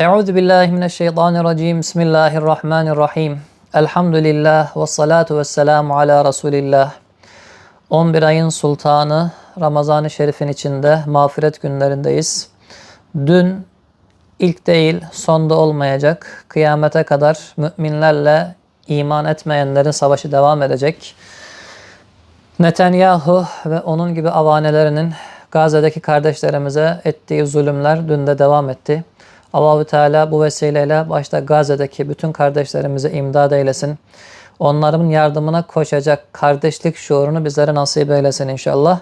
Euzu billahi mineşşeytanirracim. Bismillahirrahmanirrahim. Elhamdülillah ve salatu ve selamu ala Resulillah. 11 ayın sultanı Ramazan-ı Şerif'in içinde mağfiret günlerindeyiz. Dün ilk değil sonda olmayacak. Kıyamete kadar müminlerle iman etmeyenlerin savaşı devam edecek. Netanyahu ve onun gibi avanelerinin Gazze'deki kardeşlerimize ettiği zulümler dün de devam etti. Allahü Teala bu vesileyle başta Gazze'deki bütün kardeşlerimize imdad eylesin. Onların yardımına koşacak kardeşlik şuurunu bizlere nasip eylesin inşallah.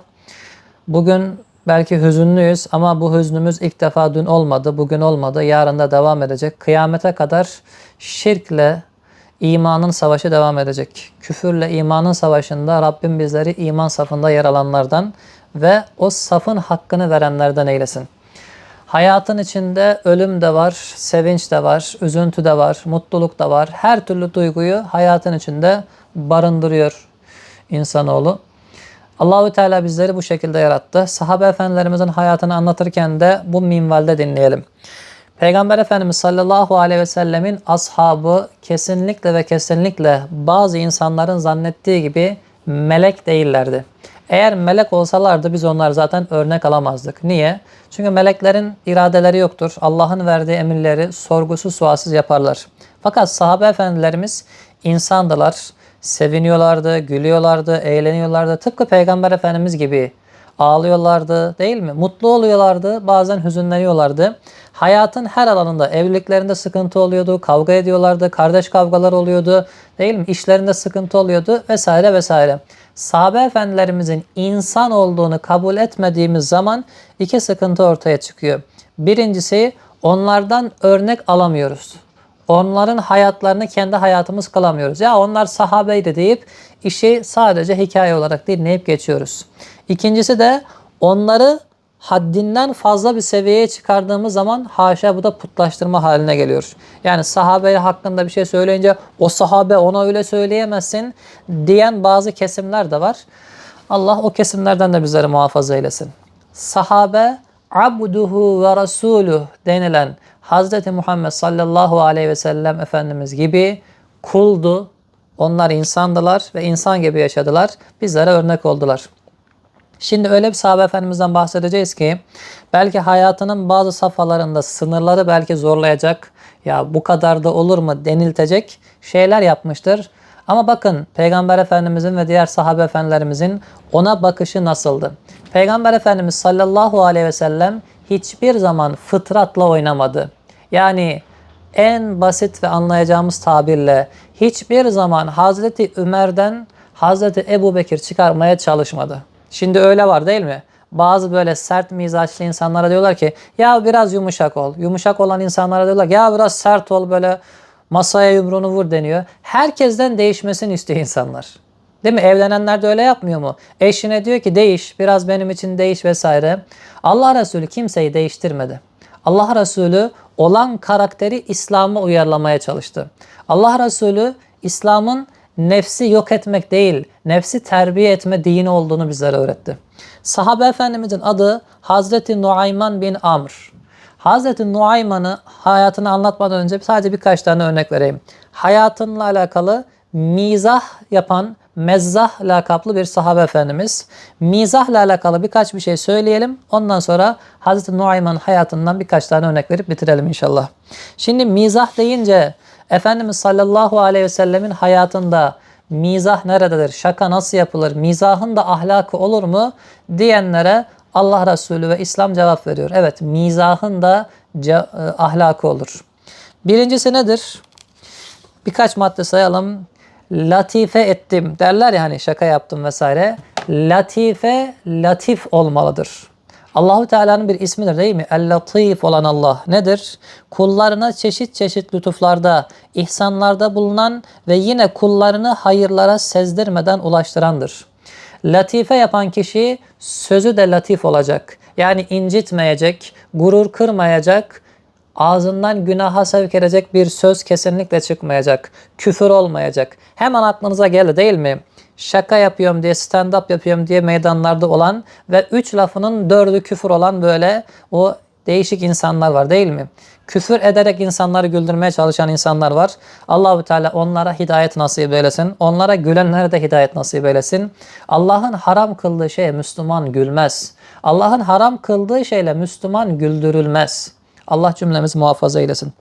Bugün belki hüzünlüyüz ama bu hüznümüz ilk defa dün olmadı, bugün olmadı, yarın da devam edecek. Kıyamete kadar şirkle imanın savaşı devam edecek. Küfürle imanın savaşında Rabbim bizleri iman safında yer alanlardan ve o safın hakkını verenlerden eylesin. Hayatın içinde ölüm de var, sevinç de var, üzüntü de var, mutluluk da var. Her türlü duyguyu hayatın içinde barındırıyor insanoğlu. Allahü Teala bizleri bu şekilde yarattı. Sahabe efendilerimizin hayatını anlatırken de bu minvalde dinleyelim. Peygamber Efendimiz sallallahu aleyhi ve sellemin ashabı kesinlikle ve kesinlikle bazı insanların zannettiği gibi melek değillerdi. Eğer melek olsalardı biz onları zaten örnek alamazdık. Niye? Çünkü meleklerin iradeleri yoktur. Allah'ın verdiği emirleri sorgusuz sualsiz yaparlar. Fakat sahabe efendilerimiz insandılar. Seviniyorlardı, gülüyorlardı, eğleniyorlardı. Tıpkı Peygamber Efendimiz gibi ağlıyorlardı değil mi? Mutlu oluyorlardı, bazen hüzünleniyorlardı. Hayatın her alanında, evliliklerinde sıkıntı oluyordu, kavga ediyorlardı, kardeş kavgalar oluyordu değil mi? İşlerinde sıkıntı oluyordu vesaire vesaire. Sahabe efendilerimizin insan olduğunu kabul etmediğimiz zaman iki sıkıntı ortaya çıkıyor. Birincisi onlardan örnek alamıyoruz. Onların hayatlarını kendi hayatımız kılamıyoruz. Ya onlar sahabeydi deyip işi sadece hikaye olarak dinleyip geçiyoruz. İkincisi de onları haddinden fazla bir seviyeye çıkardığımız zaman haşa bu da putlaştırma haline geliyor. Yani sahabe hakkında bir şey söyleyince o sahabe ona öyle söyleyemezsin diyen bazı kesimler de var. Allah o kesimlerden de bizleri muhafaza eylesin. Sahabe abduhu ve rasuluh denilen Hazreti Muhammed sallallahu aleyhi ve sellem Efendimiz gibi kuldu. Onlar insandılar ve insan gibi yaşadılar. Bizlere örnek oldular. Şimdi öyle bir sahabe efendimizden bahsedeceğiz ki belki hayatının bazı safhalarında sınırları belki zorlayacak ya bu kadar da olur mu deniltecek şeyler yapmıştır. Ama bakın Peygamber Efendimizin ve diğer sahabe efendilerimizin ona bakışı nasıldı? Peygamber Efendimiz sallallahu aleyhi ve sellem hiçbir zaman fıtratla oynamadı. Yani en basit ve anlayacağımız tabirle hiçbir zaman Hazreti Ömer'den Hazreti Ebu Bekir çıkarmaya çalışmadı. Şimdi öyle var değil mi? Bazı böyle sert mizaçlı insanlara diyorlar ki ya biraz yumuşak ol. Yumuşak olan insanlara diyorlar ya biraz sert ol böyle masaya yumruğunu vur deniyor. Herkesten değişmesini istiyor insanlar. Değil mi? Evlenenler de öyle yapmıyor mu? Eşine diyor ki değiş, biraz benim için değiş vesaire. Allah Resulü kimseyi değiştirmedi. Allah Resulü olan karakteri İslam'a uyarlamaya çalıştı. Allah Resulü İslam'ın nefsi yok etmek değil, nefsi terbiye etme dini olduğunu bizlere öğretti. Sahabe Efendimizin adı Hazreti Nuayman bin Amr. Hazreti Nuayman'ı hayatını anlatmadan önce sadece birkaç tane örnek vereyim. Hayatınla alakalı mizah yapan Mezzah lakaplı bir sahabe efendimiz. Mizahla alakalı birkaç bir şey söyleyelim. Ondan sonra Hazreti Nuayman hayatından birkaç tane örnek verip bitirelim inşallah. Şimdi mizah deyince Efendimiz sallallahu aleyhi ve sellemin hayatında mizah nerededir? Şaka nasıl yapılır? Mizahın da ahlakı olur mu? Diyenlere Allah Resulü ve İslam cevap veriyor. Evet mizahın da ahlakı olur. Birincisi nedir? Birkaç madde sayalım. Latife ettim derler ya hani şaka yaptım vesaire. Latife latif olmalıdır. Allahu Teala'nın bir ismidir değil mi? El-Latif olan Allah nedir? Kullarına çeşit çeşit lütuflarda, ihsanlarda bulunan ve yine kullarını hayırlara sezdirmeden ulaştırandır. Latife yapan kişi sözü de latif olacak. Yani incitmeyecek, gurur kırmayacak, ağzından günaha sevk edecek bir söz kesinlikle çıkmayacak. Küfür olmayacak. Hemen aklınıza geldi değil mi? Şaka yapıyorum diye, stand-up yapıyorum diye meydanlarda olan ve üç lafının dördü küfür olan böyle o değişik insanlar var değil mi? Küfür ederek insanları güldürmeye çalışan insanlar var. Allahu Teala onlara hidayet nasip eylesin. Onlara gülenlere de hidayet nasip eylesin. Allah'ın haram kıldığı şeye Müslüman gülmez. Allah'ın haram kıldığı şeyle Müslüman güldürülmez. Allah cümlemizi muhafaza eylesin.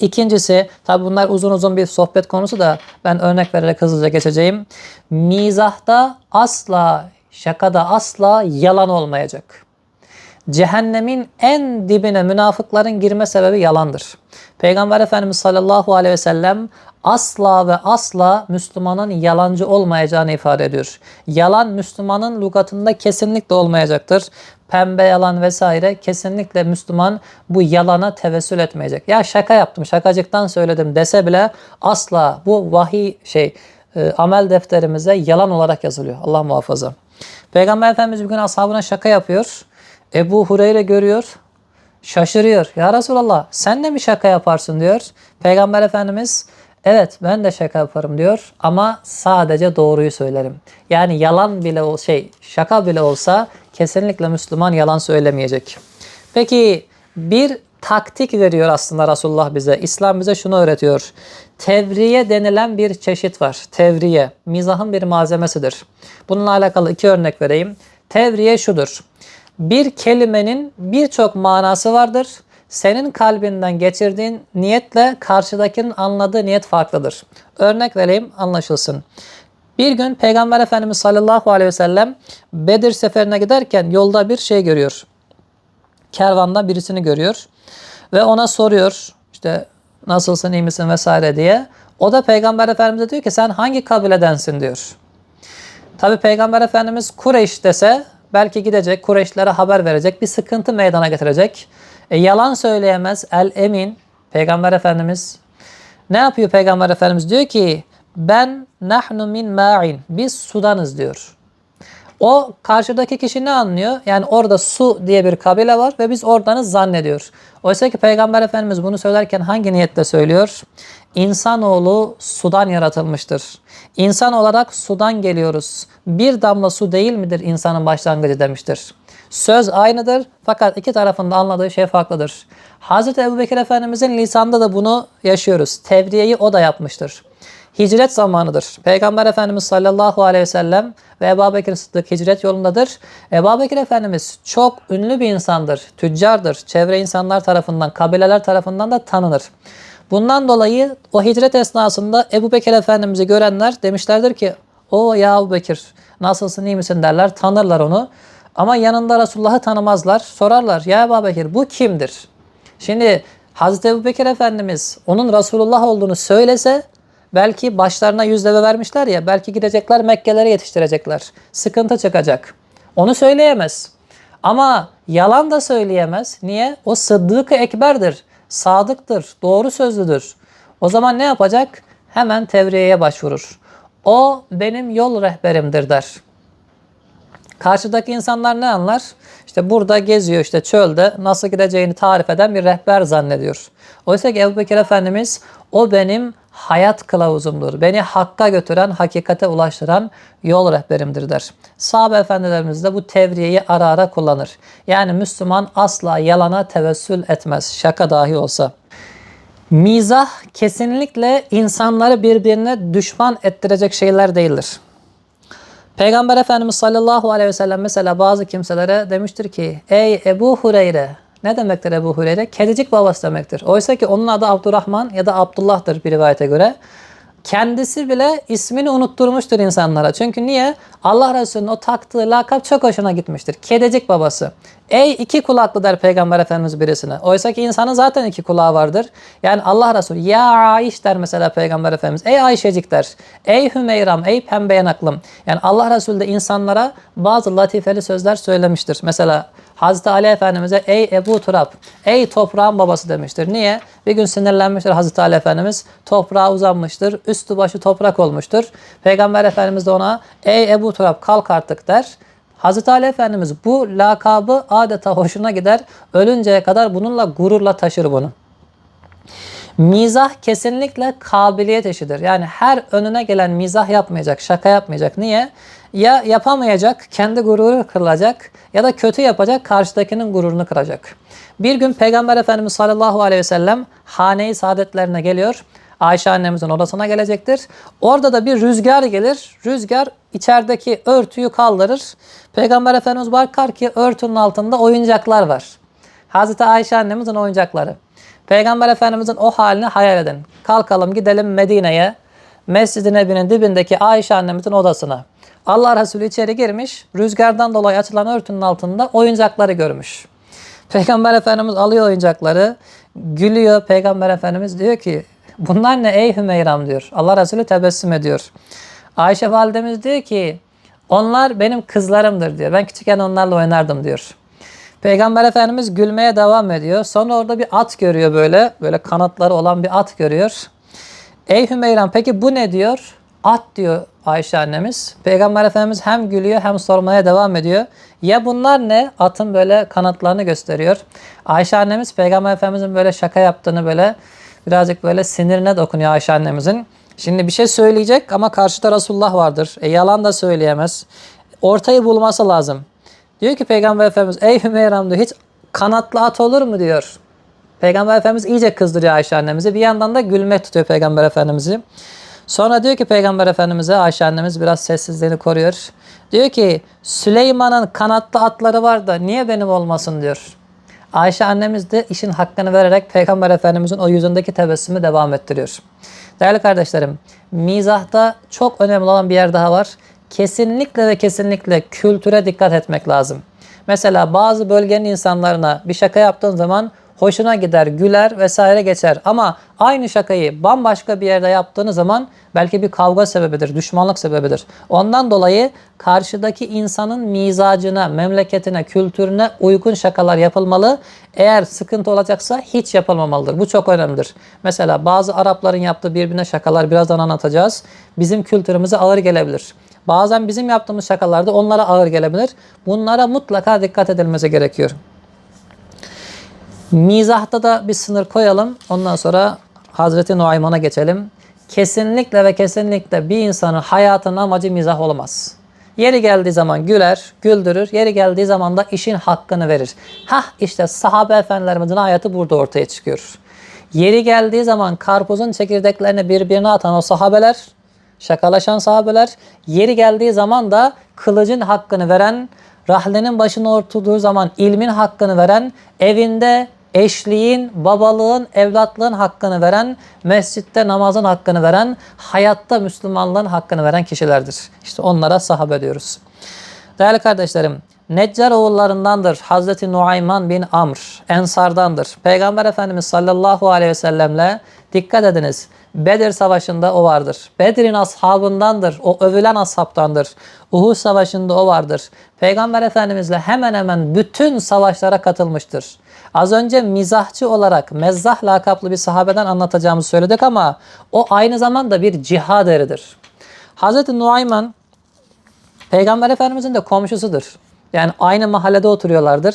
İkincisi, tabi bunlar uzun uzun bir sohbet konusu da ben örnek vererek hızlıca geçeceğim. Mizahta asla, şakada asla yalan olmayacak. Cehennemin en dibine münafıkların girme sebebi yalandır. Peygamber Efendimiz sallallahu aleyhi ve sellem asla ve asla Müslümanın yalancı olmayacağını ifade ediyor. Yalan Müslümanın lügatında kesinlikle olmayacaktır. Pembe yalan vesaire kesinlikle Müslüman bu yalana tevessül etmeyecek. Ya şaka yaptım, şakacıktan söyledim dese bile asla bu vahiy şey e, amel defterimize yalan olarak yazılıyor. Allah muhafaza. Peygamber Efendimiz bir gün ashabına şaka yapıyor. Ebu Hureyre görüyor. Şaşırıyor. Ya Resulallah sen de mi şaka yaparsın diyor. Peygamber Efendimiz evet ben de şaka yaparım diyor ama sadece doğruyu söylerim. Yani yalan bile ol şey şaka bile olsa kesinlikle Müslüman yalan söylemeyecek. Peki bir taktik veriyor aslında Resulullah bize. İslam bize şunu öğretiyor. Tevriye denilen bir çeşit var. Tevriye. Mizahın bir malzemesidir. Bununla alakalı iki örnek vereyim. Tevriye şudur. Bir kelimenin birçok manası vardır. Senin kalbinden geçirdiğin niyetle karşıdakinin anladığı niyet farklıdır. Örnek vereyim anlaşılsın. Bir gün Peygamber Efendimiz sallallahu aleyhi ve sellem Bedir seferine giderken yolda bir şey görüyor. Kervanda birisini görüyor ve ona soruyor işte nasılsın iyi misin vesaire diye. O da Peygamber Efendimiz'e diyor ki sen hangi kabiledensin diyor. Tabi Peygamber Efendimiz Kureyş dese belki gidecek Kureyşlere haber verecek bir sıkıntı meydana getirecek. E, yalan söyleyemez el emin Peygamber Efendimiz ne yapıyor Peygamber Efendimiz diyor ki ben nahnu min ma'in biz sudanız diyor. O karşıdaki kişi ne anlıyor? Yani orada su diye bir kabile var ve biz oradanız zannediyor. Oysa ki Peygamber Efendimiz bunu söylerken hangi niyetle söylüyor? İnsanoğlu sudan yaratılmıştır. İnsan olarak sudan geliyoruz. Bir damla su değil midir insanın başlangıcı demiştir. Söz aynıdır fakat iki tarafında anladığı şey farklıdır. Hazreti Ebubekir Efendimizin lisanında da bunu yaşıyoruz. Tevriyeyi o da yapmıştır. Hicret zamanıdır. Peygamber Efendimiz sallallahu aleyhi ve sellem ve Ebu Bekir Sıddık hicret yolundadır. Ebu Bekir Efendimiz çok ünlü bir insandır, tüccardır. Çevre insanlar tarafından, kabileler tarafından da tanınır. Bundan dolayı o hicret esnasında Ebu Bekir Efendimiz'i görenler demişlerdir ki o ya Ebu Bekir nasılsın iyi misin derler tanırlar onu. Ama yanında Resulullah'ı tanımazlar. Sorarlar ya Ebu Bekir bu kimdir? Şimdi Hazreti Ebu Bekir Efendimiz onun Resulullah olduğunu söylese belki başlarına yüz deve vermişler ya belki gidecekler Mekkelere yetiştirecekler. Sıkıntı çıkacak. Onu söyleyemez. Ama yalan da söyleyemez. Niye? O sıddık ekberdir. Sadıktır. Doğru sözlüdür. O zaman ne yapacak? Hemen tevriyeye başvurur. O benim yol rehberimdir der. Karşıdaki insanlar ne anlar? İşte burada geziyor işte çölde nasıl gideceğini tarif eden bir rehber zannediyor. Oysa ki Ebu Bekir Efendimiz o benim hayat kılavuzumdur. Beni hakka götüren, hakikate ulaştıran yol rehberimdir der. Sahabe efendilerimiz de bu tevriyeyi ara ara kullanır. Yani Müslüman asla yalana tevessül etmez. Şaka dahi olsa. Mizah kesinlikle insanları birbirine düşman ettirecek şeyler değildir. Peygamber Efendimiz sallallahu aleyhi ve sellem mesela bazı kimselere demiştir ki Ey Ebu Hureyre ne demektir Ebu Hureyre? Kedicik babası demektir. Oysa ki onun adı Abdurrahman ya da Abdullah'tır bir rivayete göre. Kendisi bile ismini unutturmuştur insanlara. Çünkü niye? Allah Resulü'nün o taktığı lakap çok hoşuna gitmiştir. Kedicik babası. Ey iki kulaklı der Peygamber Efendimiz birisine. Oysa ki insanın zaten iki kulağı vardır. Yani Allah Resulü ya Aiş der mesela Peygamber Efendimiz. Ey Ayşecik der. Ey Hümeyram, ey pembe yanaklım. Yani Allah Resulü de insanlara bazı latifeli sözler söylemiştir. Mesela Hazreti Ali Efendimiz'e ey Ebu Turab, ey toprağın babası demiştir. Niye? Bir gün sinirlenmiştir Hazreti Ali Efendimiz. Toprağa uzanmıştır. Üstü başı toprak olmuştur. Peygamber Efendimiz de ona ey Ebu Turab kalk artık der. Hazreti Ali Efendimiz bu lakabı adeta hoşuna gider. Ölünceye kadar bununla gururla taşır bunu. Mizah kesinlikle kabiliyet işidir. Yani her önüne gelen mizah yapmayacak, şaka yapmayacak. Niye? Ya yapamayacak, kendi gururu kırılacak ya da kötü yapacak, karşıdakinin gururunu kıracak. Bir gün Peygamber Efendimiz sallallahu aleyhi ve sellem hane-i saadetlerine geliyor. Ayşe annemizin odasına gelecektir. Orada da bir rüzgar gelir. Rüzgar içerideki örtüyü kaldırır. Peygamber Efendimiz bakar ki örtünün altında oyuncaklar var. Hazreti Ayşe annemizin oyuncakları. Peygamber Efendimizin o halini hayal edin. Kalkalım gidelim Medine'ye. Mescid-i Nebi'nin dibindeki Ayşe annemizin odasına. Allah Resulü içeri girmiş. Rüzgardan dolayı açılan örtünün altında oyuncakları görmüş. Peygamber Efendimiz alıyor oyuncakları. Gülüyor. Peygamber Efendimiz diyor ki bunlar ne ey Hümeyram diyor. Allah Resulü tebessüm ediyor. Ayşe validemiz diyor ki onlar benim kızlarımdır diyor. Ben küçükken onlarla oynardım diyor. Peygamber Efendimiz gülmeye devam ediyor. Sonra orada bir at görüyor böyle. Böyle kanatları olan bir at görüyor. Ey Hümeyran peki bu ne diyor? At diyor Ayşe annemiz. Peygamber Efendimiz hem gülüyor hem sormaya devam ediyor. Ya bunlar ne? Atın böyle kanatlarını gösteriyor. Ayşe annemiz Peygamber Efendimizin böyle şaka yaptığını böyle birazcık böyle sinirine dokunuyor Ayşe annemizin. Şimdi bir şey söyleyecek ama karşıda Resulullah vardır. E, yalan da söyleyemez. Ortayı bulması lazım. Diyor ki Peygamber Efendimiz ey Hümeyram diyor hiç kanatlı at olur mu diyor. Peygamber Efendimiz iyice kızdırıyor Ayşe annemizi. Bir yandan da gülmek tutuyor Peygamber Efendimiz'i. Sonra diyor ki Peygamber Efendimiz'e Ayşe annemiz biraz sessizliğini koruyor. Diyor ki Süleyman'ın kanatlı atları var da niye benim olmasın diyor. Ayşe annemiz de işin hakkını vererek Peygamber Efendimiz'in o yüzündeki tebessümü devam ettiriyor. Değerli kardeşlerim, mizahta çok önemli olan bir yer daha var. Kesinlikle ve kesinlikle kültüre dikkat etmek lazım. Mesela bazı bölgenin insanlarına bir şaka yaptığın zaman hoşuna gider, güler vesaire geçer. Ama aynı şakayı bambaşka bir yerde yaptığınız zaman belki bir kavga sebebidir, düşmanlık sebebidir. Ondan dolayı karşıdaki insanın mizacına, memleketine, kültürüne uygun şakalar yapılmalı. Eğer sıkıntı olacaksa hiç yapılmamalıdır. Bu çok önemlidir. Mesela bazı Arapların yaptığı birbirine şakalar birazdan anlatacağız. Bizim kültürümüze ağır gelebilir. Bazen bizim yaptığımız şakalarda onlara ağır gelebilir. Bunlara mutlaka dikkat edilmesi gerekiyor. Mizahta da bir sınır koyalım. Ondan sonra Hazreti Nuayman'a geçelim. Kesinlikle ve kesinlikle bir insanın hayatının amacı mizah olamaz. Yeri geldiği zaman güler, güldürür. Yeri geldiği zaman da işin hakkını verir. Hah işte sahabe efendilerimizin hayatı burada ortaya çıkıyor. Yeri geldiği zaman karpuzun çekirdeklerini birbirine atan o sahabeler, şakalaşan sahabeler, yeri geldiği zaman da kılıcın hakkını veren, rahlenin başına oturduğu zaman ilmin hakkını veren, evinde eşliğin, babalığın, evlatlığın hakkını veren, mescitte namazın hakkını veren, hayatta Müslümanlığın hakkını veren kişilerdir. İşte onlara sahabe diyoruz. Değerli kardeşlerim, Neccar oğullarındandır Hazreti Nuayman bin Amr, Ensardandır. Peygamber Efendimiz sallallahu aleyhi ve sellemle dikkat ediniz. Bedir Savaşı'nda o vardır. Bedir'in ashabındandır. O övülen ashabtandır. Uhud Savaşı'nda o vardır. Peygamber Efendimizle hemen hemen bütün savaşlara katılmıştır. Az önce mizahçı olarak mezzah lakaplı bir sahabeden anlatacağımızı söyledik ama o aynı zamanda bir cihad eridir. Hazreti Nuayman Peygamber Efendimizin de komşusudur. Yani aynı mahallede oturuyorlardır.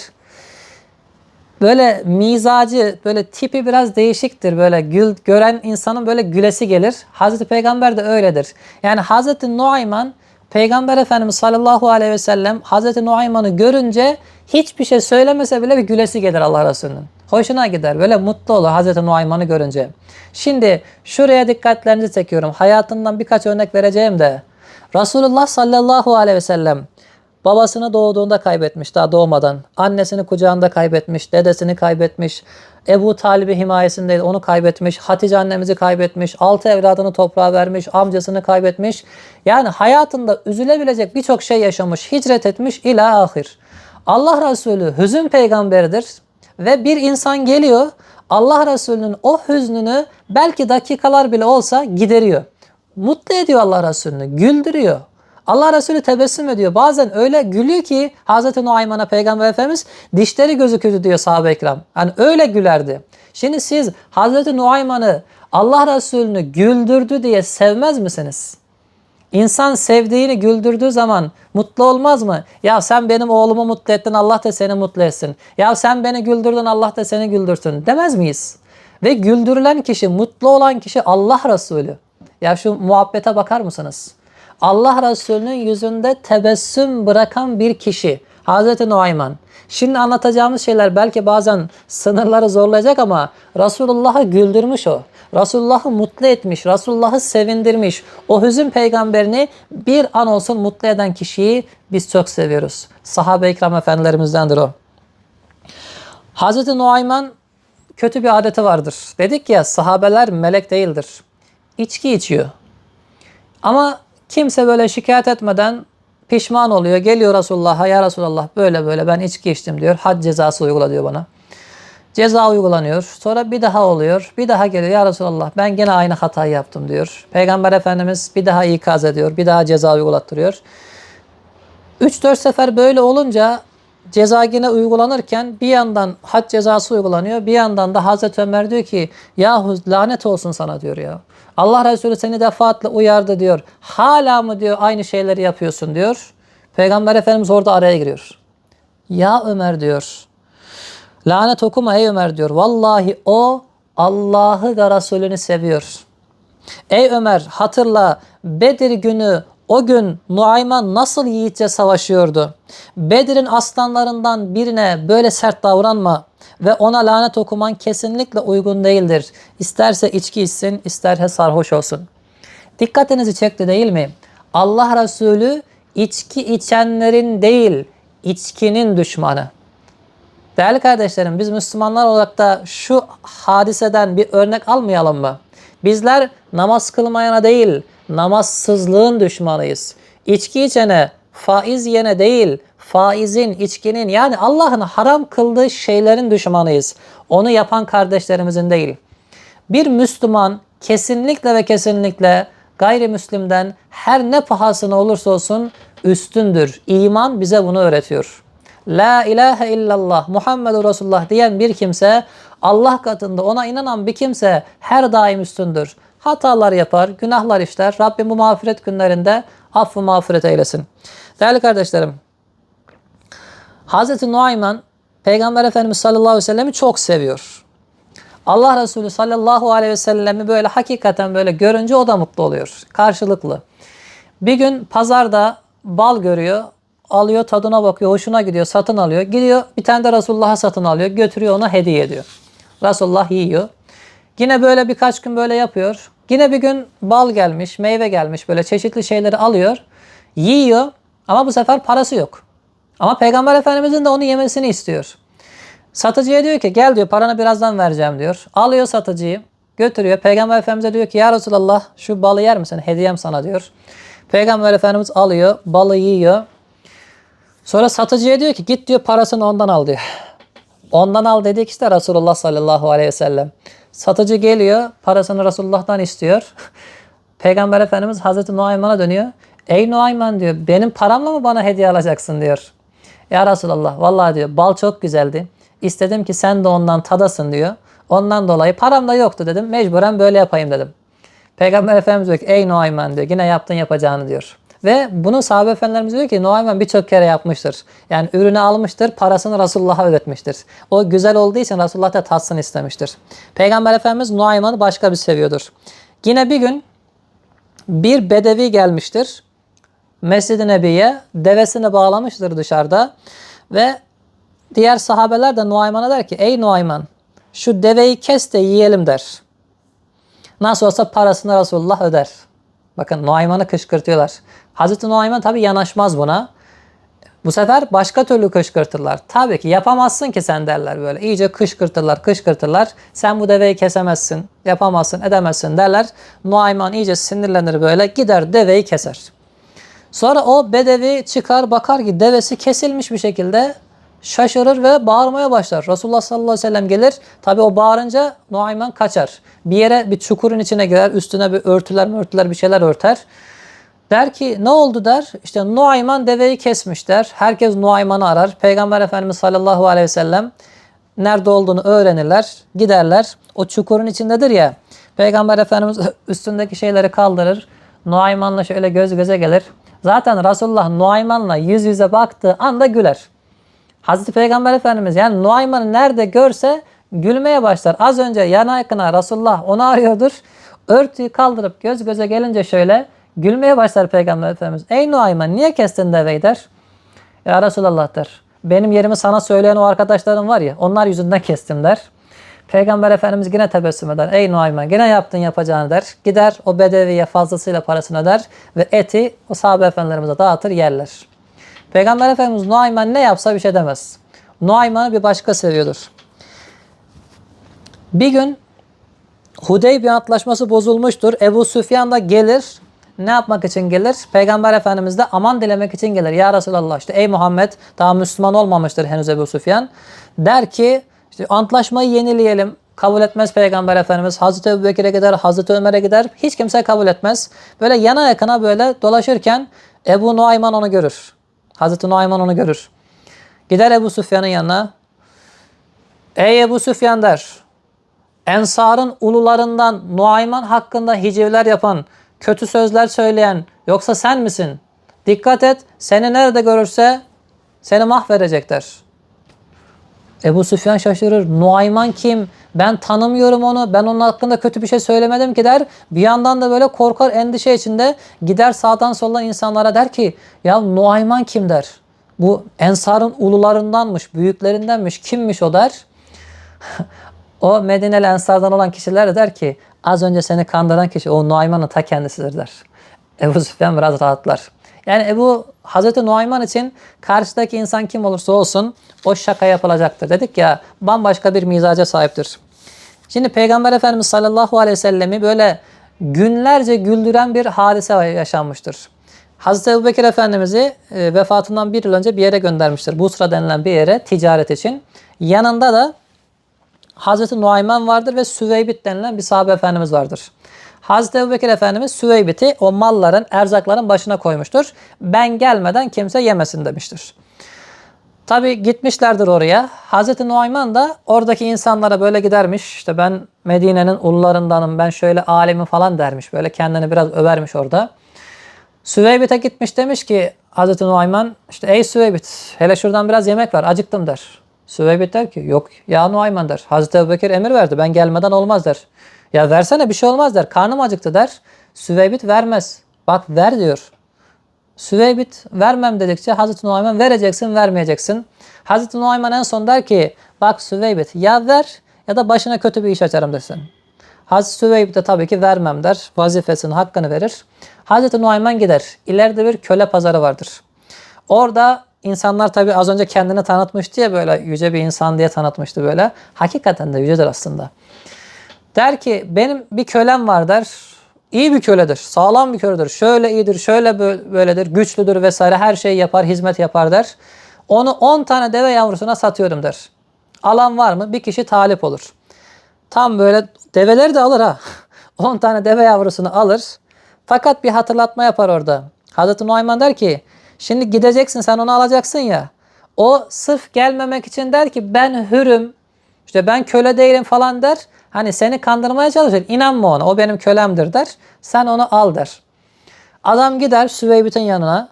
Böyle mizacı, böyle tipi biraz değişiktir. Böyle gül, gören insanın böyle gülesi gelir. Hazreti Peygamber de öyledir. Yani Hazreti Nuayman Peygamber Efendimiz sallallahu aleyhi ve sellem Hazreti Nuayman'ı görünce hiçbir şey söylemese bile bir gülesi gelir Allah Resulü'nün. Hoşuna gider. Böyle mutlu olur Hazreti Nuayman'ı görünce. Şimdi şuraya dikkatlerinizi çekiyorum. Hayatından birkaç örnek vereceğim de. Resulullah sallallahu aleyhi ve sellem Babasını doğduğunda kaybetmiş daha doğmadan. Annesini kucağında kaybetmiş, dedesini kaybetmiş. Ebu Talib'i himayesindeydi onu kaybetmiş. Hatice annemizi kaybetmiş. Altı evladını toprağa vermiş. Amcasını kaybetmiş. Yani hayatında üzülebilecek birçok şey yaşamış. Hicret etmiş ila ahir. Allah Resulü hüzün peygamberidir. Ve bir insan geliyor Allah Resulü'nün o hüznünü belki dakikalar bile olsa gideriyor. Mutlu ediyor Allah Resulü'nü, güldürüyor. Allah Resulü tebessüm ediyor. Bazen öyle gülüyor ki Hazreti Nuayman'a Peygamber Efendimiz dişleri gözükürdü diyor sahabe-i kiram. Yani öyle gülerdi. Şimdi siz Hazreti Nuayman'ı Allah Resulü'nü güldürdü diye sevmez misiniz? İnsan sevdiğini güldürdüğü zaman mutlu olmaz mı? Ya sen benim oğlumu mutlu ettin Allah da seni mutlu etsin. Ya sen beni güldürdün Allah da seni güldürsün demez miyiz? Ve güldürülen kişi, mutlu olan kişi Allah Resulü. Ya şu muhabbete bakar mısınız? Allah Resulü'nün yüzünde tebessüm bırakan bir kişi. Hazreti Nuayman. Şimdi anlatacağımız şeyler belki bazen sınırları zorlayacak ama Resulullah'ı güldürmüş o. Resulullah'ı mutlu etmiş, Resulullah'ı sevindirmiş. O hüzün peygamberini bir an olsun mutlu eden kişiyi biz çok seviyoruz. Sahabe-i ikram efendilerimizdendir o. Hazreti Nuayman kötü bir adeti vardır. Dedik ya sahabeler melek değildir. İçki içiyor. Ama kimse böyle şikayet etmeden pişman oluyor. Geliyor Resulullah'a ya Resulallah böyle böyle ben içki içtim diyor. Had cezası uygula diyor bana. Ceza uygulanıyor. Sonra bir daha oluyor. Bir daha geliyor. Ya Resulallah ben gene aynı hatayı yaptım diyor. Peygamber Efendimiz bir daha ikaz ediyor. Bir daha ceza uygulattırıyor. 3-4 sefer böyle olunca ceza yine uygulanırken bir yandan had cezası uygulanıyor. Bir yandan da Hazreti Ömer diyor ki yahu lanet olsun sana diyor ya. Allah Resulü seni defaatle uyardı diyor. Hala mı diyor aynı şeyleri yapıyorsun diyor. Peygamber Efendimiz orada araya giriyor. Ya Ömer diyor. Lanet okuma ey Ömer diyor. Vallahi o Allah'ı ve Resulünü seviyor. Ey Ömer hatırla Bedir günü o gün Nuayman nasıl yiğitçe savaşıyordu. Bedir'in aslanlarından birine böyle sert davranma ve ona lanet okuman kesinlikle uygun değildir. İsterse içki içsin, isterse sarhoş olsun. Dikkatinizi çekti değil mi? Allah Resulü içki içenlerin değil, içkinin düşmanı. Değerli kardeşlerim biz Müslümanlar olarak da şu hadiseden bir örnek almayalım mı? Bizler namaz kılmayana değil namazsızlığın düşmanıyız. İçki içene, faiz yene değil faizin, içkinin yani Allah'ın haram kıldığı şeylerin düşmanıyız. Onu yapan kardeşlerimizin değil. Bir Müslüman kesinlikle ve kesinlikle gayrimüslimden her ne pahasına olursa olsun üstündür. İman bize bunu öğretiyor. La ilahe illallah Muhammedur Resulullah diyen bir kimse Allah katında ona inanan bir kimse her daim üstündür. Hatalar yapar, günahlar işler. Rabbim bu mağfiret günlerinde affı mağfiret eylesin. Değerli kardeşlerim, Hazreti Nuayman Peygamber Efendimiz sallallahu aleyhi ve sellem'i çok seviyor. Allah Resulü sallallahu aleyhi ve sellemi böyle hakikaten böyle görünce o da mutlu oluyor. Karşılıklı. Bir gün pazarda bal görüyor. Alıyor tadına bakıyor. Hoşuna gidiyor. Satın alıyor. Gidiyor bir tane de Resulullah'a satın alıyor. Götürüyor ona hediye ediyor. Resulullah yiyor. Yine böyle birkaç gün böyle yapıyor. Yine bir gün bal gelmiş, meyve gelmiş. Böyle çeşitli şeyleri alıyor. Yiyor ama bu sefer parası yok. Ama Peygamber Efendimizin de onu yemesini istiyor. Satıcıya diyor ki gel diyor paranı birazdan vereceğim diyor. Alıyor satıcıyı götürüyor. Peygamber Efendimiz'e diyor ki ya Resulallah şu balı yer misin? Hediyem sana diyor. Peygamber Efendimiz alıyor balı yiyor. Sonra satıcıya diyor ki git diyor parasını ondan al diyor. Ondan al dedik işte Resulullah sallallahu aleyhi ve sellem. Satıcı geliyor parasını Resulullah'tan istiyor. Peygamber Efendimiz Hazreti Nuayman'a dönüyor. Ey Nuayman diyor benim paramla mı bana hediye alacaksın diyor. Ya Resulallah vallahi diyor bal çok güzeldi. İstedim ki sen de ondan tadasın diyor. Ondan dolayı param da yoktu dedim. Mecburen böyle yapayım dedim. Peygamber Efendimiz diyor ki ey Nuayman diyor yine yaptın yapacağını diyor. Ve bunu sahabe efendilerimiz diyor ki Nuayman birçok kere yapmıştır. Yani ürünü almıştır, parasını Resulullah'a ödetmiştir. O güzel olduğu için Resulullah da tatsın istemiştir. Peygamber Efendimiz Nuayman'ı başka bir seviyordur. Yine bir gün bir bedevi gelmiştir. Mescid-i Nebi'ye devesini bağlamıştır dışarıda ve diğer sahabeler de Nuayman'a der ki ey Nuayman şu deveyi kes de yiyelim der. Nasıl olsa parasını Resulullah öder. Bakın Nuayman'ı kışkırtıyorlar. Hazreti Nuayman tabi yanaşmaz buna. Bu sefer başka türlü kışkırtırlar. Tabii ki yapamazsın ki sen derler böyle. İyice kışkırtırlar, kışkırtırlar. Sen bu deveyi kesemezsin, yapamazsın, edemezsin derler. Nuayman iyice sinirlenir böyle. Gider deveyi keser. Sonra o bedevi çıkar bakar ki devesi kesilmiş bir şekilde şaşırır ve bağırmaya başlar. Resulullah sallallahu aleyhi ve sellem gelir. Tabi o bağırınca Nuayman kaçar. Bir yere bir çukurun içine girer. Üstüne bir örtüler örtüler bir şeyler örter. Der ki ne oldu der. İşte Nuayman deveyi kesmiş der. Herkes Nuayman'ı arar. Peygamber Efendimiz sallallahu aleyhi ve sellem nerede olduğunu öğrenirler. Giderler. O çukurun içindedir ya. Peygamber Efendimiz üstündeki şeyleri kaldırır. Nuayman'la şöyle göz göze gelir. Zaten Resulullah Nuayman'la yüz yüze baktığı anda güler. Hazreti Peygamber Efendimiz yani Nuayman'ı nerede görse gülmeye başlar. Az önce yana yakına Resulullah onu arıyordur. Örtüyü kaldırıp göz göze gelince şöyle Gülmeye başlar Peygamber Efendimiz. Ey Nuayman niye kestin deveyi der. Ya Resulallah der. Benim yerimi sana söyleyen o arkadaşlarım var ya onlar yüzünden kestim der. Peygamber Efendimiz yine tebessüm eder. Ey Nuayman yine yaptın yapacağını der. Gider o bedeviye fazlasıyla parasını öder ve eti o sahabe efendilerimize dağıtır yerler. Peygamber Efendimiz Nuayman ne yapsa bir şey demez. Nuayman'ı bir başka seviyordur. Bir gün Hudeybiye antlaşması bozulmuştur. Ebu Süfyan da gelir. Ne yapmak için gelir? Peygamber Efendimiz de aman dilemek için gelir. Ya Resulallah işte ey Muhammed daha Müslüman olmamıştır henüz Ebu Süfyan. Der ki işte antlaşmayı yenileyelim. Kabul etmez Peygamber Efendimiz. Hazreti Ebu Bekir'e gider, Hazreti Ömer'e gider. Hiç kimse kabul etmez. Böyle yana yakına böyle dolaşırken Ebu Nuayman onu görür. Hazreti Nuayman onu görür. Gider Ebu Süfyan'ın yanına. Ey Ebu Süfyan der. Ensar'ın ulularından Nuayman hakkında hicivler yapan, kötü sözler söyleyen yoksa sen misin? Dikkat et seni nerede görürse seni mahvedecekler. Ebu Süfyan şaşırır. Nuayman kim? Ben tanımıyorum onu. Ben onun hakkında kötü bir şey söylemedim ki der. Bir yandan da böyle korkar endişe içinde gider sağdan soldan insanlara der ki ya Nuayman kim der. Bu Ensar'ın ulularındanmış, büyüklerindenmiş. Kimmiş o der. O Medineli Ensar'dan olan kişiler de der ki az önce seni kandıran kişi o Nuayman'ın ta kendisidir der. Ebu Süfyan biraz rahatlar. Yani Ebu Hazreti Nuayman için karşıdaki insan kim olursa olsun o şaka yapılacaktır. Dedik ya bambaşka bir mizaca sahiptir. Şimdi Peygamber Efendimiz sallallahu aleyhi ve sellemi böyle günlerce güldüren bir hadise yaşanmıştır. Hazreti Ebu Bekir Efendimiz'i e, vefatından bir yıl önce bir yere göndermiştir. Busra denilen bir yere ticaret için. Yanında da Hazreti Nuayman vardır ve Süveybit denilen bir sahabe efendimiz vardır. Hazreti Ebubekir Efendimiz Süveybit'i o malların, erzakların başına koymuştur. Ben gelmeden kimse yemesin demiştir. Tabi gitmişlerdir oraya. Hazreti Nuayman da oradaki insanlara böyle gidermiş. İşte ben Medine'nin ullarındanım, ben şöyle alemim falan dermiş. Böyle kendini biraz övermiş orada. Süveybit'e gitmiş demiş ki Hazreti Nuayman işte ey Süveybit hele şuradan biraz yemek ver acıktım der. Süveybit der ki yok ya Nuayman der. Hazreti Ebubekir emir verdi ben gelmeden olmaz der. Ya versene bir şey olmaz der. Karnım acıktı der. Süveybit vermez. Bak ver diyor. Süveybit vermem dedikçe Hazreti Nuayman vereceksin vermeyeceksin. Hazreti Nuayman en son der ki bak Süveybit ya ver ya da başına kötü bir iş açarım desin. Hazreti Süveybit de tabii ki vermem der. Vazifesinin hakkını verir. Hazreti Nuayman gider. İleride bir köle pazarı vardır. Orada insanlar tabii az önce kendini tanıtmıştı ya böyle yüce bir insan diye tanıtmıştı böyle. Hakikaten de yücedir aslında. Der ki benim bir kölem var der. İyi bir köledir. Sağlam bir köledir. Şöyle iyidir, şöyle böyledir, güçlüdür vesaire her şeyi yapar, hizmet yapar der. Onu 10 tane deve yavrusuna satıyorum der. Alan var mı? Bir kişi talip olur. Tam böyle develeri de alır ha. 10 tane deve yavrusunu alır. Fakat bir hatırlatma yapar orada. Hazreti Nuayman der ki şimdi gideceksin sen onu alacaksın ya. O sırf gelmemek için der ki ben hürüm. İşte ben köle değilim falan der. Hani seni kandırmaya çalışır. İnanma ona. O benim kölemdir der. Sen onu al der. Adam gider Süveybit'in yanına.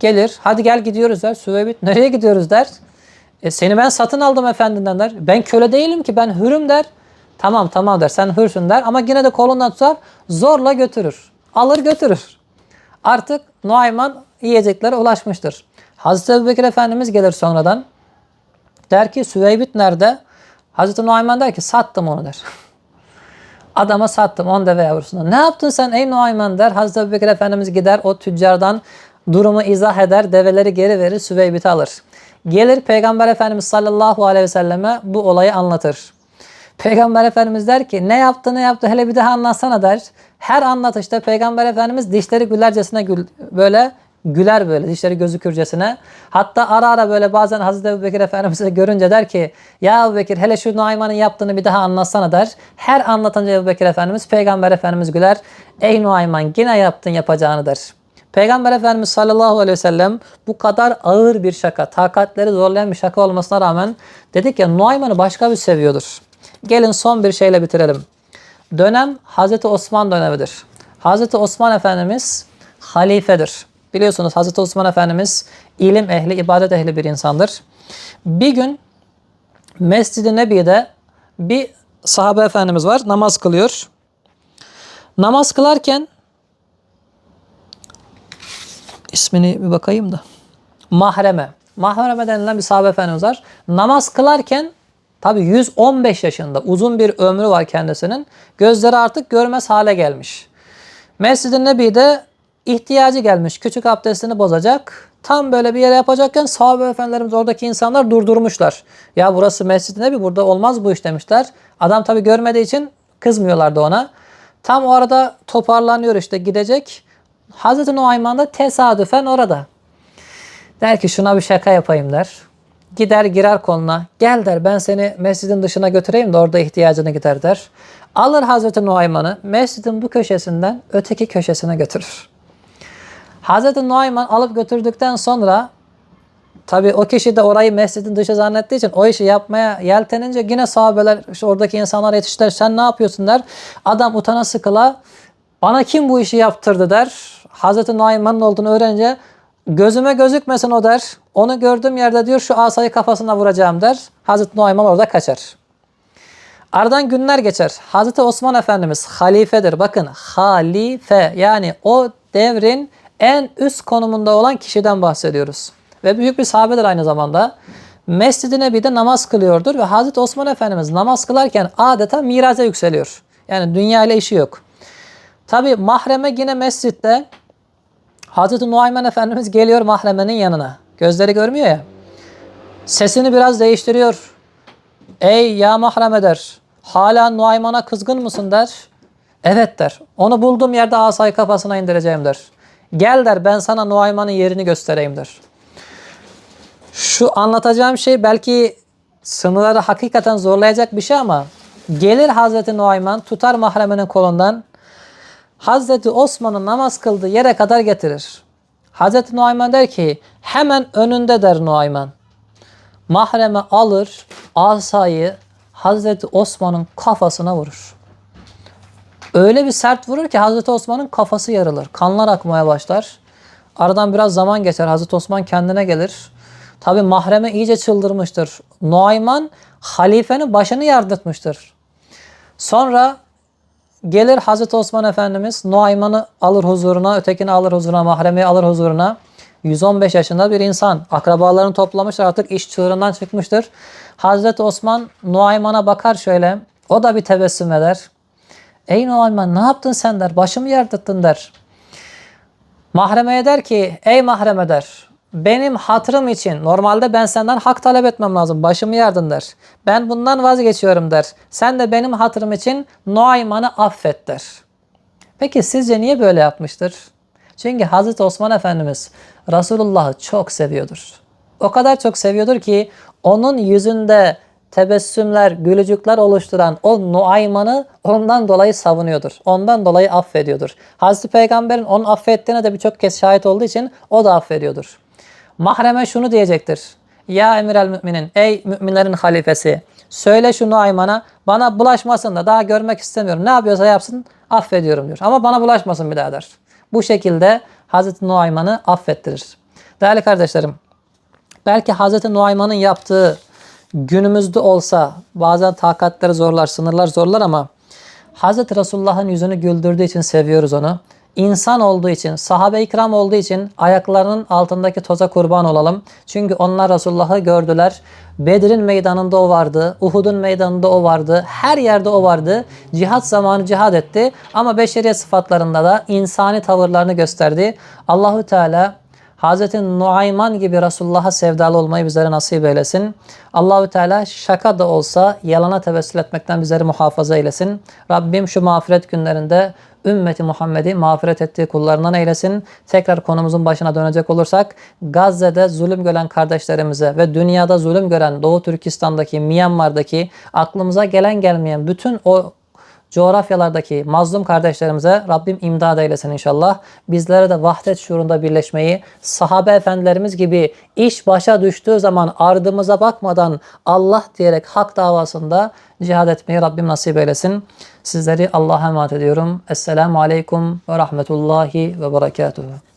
Gelir. Hadi gel gidiyoruz der. Süveybit nereye gidiyoruz der. E, seni ben satın aldım efendinden der. Ben köle değilim ki ben hürüm der. Tamam tamam der. Sen hürsün der. Ama yine de kolundan tutar. Zorla götürür. Alır götürür. Artık Nuayman yiyeceklere ulaşmıştır. Hazreti Ebubekir Efendimiz gelir sonradan. Der ki Süveybit nerede? Hazreti Nuayman der ki sattım onu der. Adama sattım on deve yavrusuna. Ne yaptın sen ey Nuayman der. Hazreti Ebubekir Efendimiz gider o tüccardan durumu izah eder. Develeri geri verir Süveybit'i alır. Gelir Peygamber Efendimiz sallallahu aleyhi ve selleme bu olayı anlatır. Peygamber Efendimiz der ki ne yaptı ne yaptı hele bir daha anlatsana der. Her anlatışta Peygamber Efendimiz dişleri gülercesine gül, böyle güler böyle dişleri gözükürcesine. Hatta ara ara böyle bazen Hazreti Ebubekir Efendimiz'i görünce der ki ya Ebubekir hele şu Nuayman'ın yaptığını bir daha anlatsana der. Her anlatınca Ebubekir Efendimiz Peygamber Efendimiz güler. Ey Nuayman yine yaptın yapacağını der. Peygamber Efendimiz sallallahu aleyhi ve sellem bu kadar ağır bir şaka, takatleri zorlayan bir şaka olmasına rağmen dedik ya Nuayman'ı başka bir seviyordur. Gelin son bir şeyle bitirelim. Dönem Hazreti Osman dönemidir. Hazreti Osman Efendimiz halifedir. Biliyorsunuz Hazreti Osman Efendimiz ilim ehli, ibadet ehli bir insandır. Bir gün Mescid-i Nebi'de bir sahabe efendimiz var. Namaz kılıyor. Namaz kılarken ismini bir bakayım da. Mahreme. Mahreme denilen bir sahabe efendimiz var. Namaz kılarken tabi 115 yaşında uzun bir ömrü var kendisinin. Gözleri artık görmez hale gelmiş. Mescid-i Nebi'de ihtiyacı gelmiş. Küçük abdestini bozacak. Tam böyle bir yere yapacakken sahabe efendilerimiz oradaki insanlar durdurmuşlar. Ya burası Mescid-i Nebi burada olmaz bu iş demişler. Adam tabi görmediği için kızmıyorlardı ona. Tam o arada toparlanıyor işte gidecek. Hazreti Nuayman da tesadüfen orada. Der ki şuna bir şaka yapayım der. Gider girer koluna. Gel der ben seni mescidin dışına götüreyim de orada ihtiyacını gider der. Alır Hazreti Nuayman'ı mescidin bu köşesinden öteki köşesine götürür. Hazreti Nuayman alıp götürdükten sonra Tabi o kişi de orayı mescidin dışı zannettiği için o işi yapmaya yeltenince yine sahabeler işte oradaki insanlar yetiştiler. Sen ne yapıyorsun der. Adam utana sıkıla bana kim bu işi yaptırdı der. Hazreti Nuayman'ın olduğunu öğrenince gözüme gözükmesin o der. Onu gördüğüm yerde diyor şu asayı kafasına vuracağım der. Hazreti Nuayman orada kaçar. Aradan günler geçer. Hazreti Osman Efendimiz halifedir. Bakın halife yani o devrin en üst konumunda olan kişiden bahsediyoruz. Ve büyük bir sahabedir aynı zamanda. Mescid-i Nebi'de namaz kılıyordur ve Hazreti Osman Efendimiz namaz kılarken adeta miraza yükseliyor. Yani dünya ile işi yok. Tabi mahreme yine mescitte Hazreti Nuayman Efendimiz geliyor mahremenin yanına. Gözleri görmüyor ya. Sesini biraz değiştiriyor. Ey ya mahreme der. Hala Nuayman'a kızgın mısın der. Evet der. Onu bulduğum yerde asayı kafasına indireceğim der. Gel der ben sana Nuayman'ın yerini göstereyim der. Şu anlatacağım şey belki sınırları hakikaten zorlayacak bir şey ama gelir Hazreti Nuayman tutar mahreminin kolundan Hazreti Osman'ın namaz kıldığı yere kadar getirir. Hazreti Nuayman der ki hemen önünde der Nuayman. Mahreme alır asayı Hazreti Osman'ın kafasına vurur. Öyle bir sert vurur ki Hazreti Osman'ın kafası yarılır. Kanlar akmaya başlar. Aradan biraz zaman geçer. Hazreti Osman kendine gelir. Tabi mahreme iyice çıldırmıştır. Nuayman halifenin başını yardırtmıştır. Sonra gelir Hazreti Osman Efendimiz Nuayman'ı alır huzuruna, ötekini alır huzuruna, mahremeyi alır huzuruna. 115 yaşında bir insan. Akrabalarını toplamışlar artık iş çığırından çıkmıştır. Hazreti Osman Nuayman'a bakar şöyle. O da bir tebessüm eder. Ey Nuayman ne yaptın sen der. Başımı yardırttın der. Mahremeye der ki ey mahreme der. Benim hatırım için normalde ben senden hak talep etmem lazım. Başımı yardın der. Ben bundan vazgeçiyorum der. Sen de benim hatırım için Nuayman'ı affet der. Peki sizce niye böyle yapmıştır? Çünkü Hazreti Osman Efendimiz Resulullah'ı çok seviyordur. O kadar çok seviyordur ki onun yüzünde tebessümler, gülücükler oluşturan o Nuayman'ı ondan dolayı savunuyordur. Ondan dolayı affediyordur. Hazreti Peygamber'in onu affettiğine de birçok kez şahit olduğu için o da affediyordur. Mahreme şunu diyecektir. Ya emir el müminin, ey müminlerin halifesi, söyle şu Nuayman'a bana bulaşmasın da daha görmek istemiyorum. Ne yapıyorsa yapsın affediyorum diyor. Ama bana bulaşmasın bir daha der. Bu şekilde Hazreti Nuayman'ı affettirir. Değerli kardeşlerim, belki Hazreti Nuayman'ın yaptığı günümüzde olsa bazen takatleri zorlar, sınırlar zorlar ama Hazreti Resulullah'ın yüzünü güldürdüğü için seviyoruz onu. İnsan olduğu için, sahabe ikram olduğu için ayaklarının altındaki toza kurban olalım. Çünkü onlar Resulullah'ı gördüler. Bedir'in meydanında o vardı. Uhud'un meydanında o vardı. Her yerde o vardı. Cihat zamanı cihad etti. Ama beşeriyet sıfatlarında da insani tavırlarını gösterdi. Allahu Teala Hazreti Nuayman gibi Resulullah'a sevdalı olmayı bizlere nasip eylesin. Allahü Teala şaka da olsa yalana tevessül etmekten bizleri muhafaza eylesin. Rabbim şu mağfiret günlerinde ümmeti Muhammed'i mağfiret ettiği kullarından eylesin. Tekrar konumuzun başına dönecek olursak Gazze'de zulüm gören kardeşlerimize ve dünyada zulüm gören Doğu Türkistan'daki, Myanmar'daki aklımıza gelen gelmeyen bütün o coğrafyalardaki mazlum kardeşlerimize Rabbim imdad eylesin inşallah. Bizlere de vahdet şuurunda birleşmeyi, sahabe efendilerimiz gibi iş başa düştüğü zaman ardımıza bakmadan Allah diyerek hak davasında cihad etmeyi Rabbim nasip eylesin. Sizleri Allah'a emanet ediyorum. Esselamu Aleyküm ve Rahmetullahi ve Berekatuhu.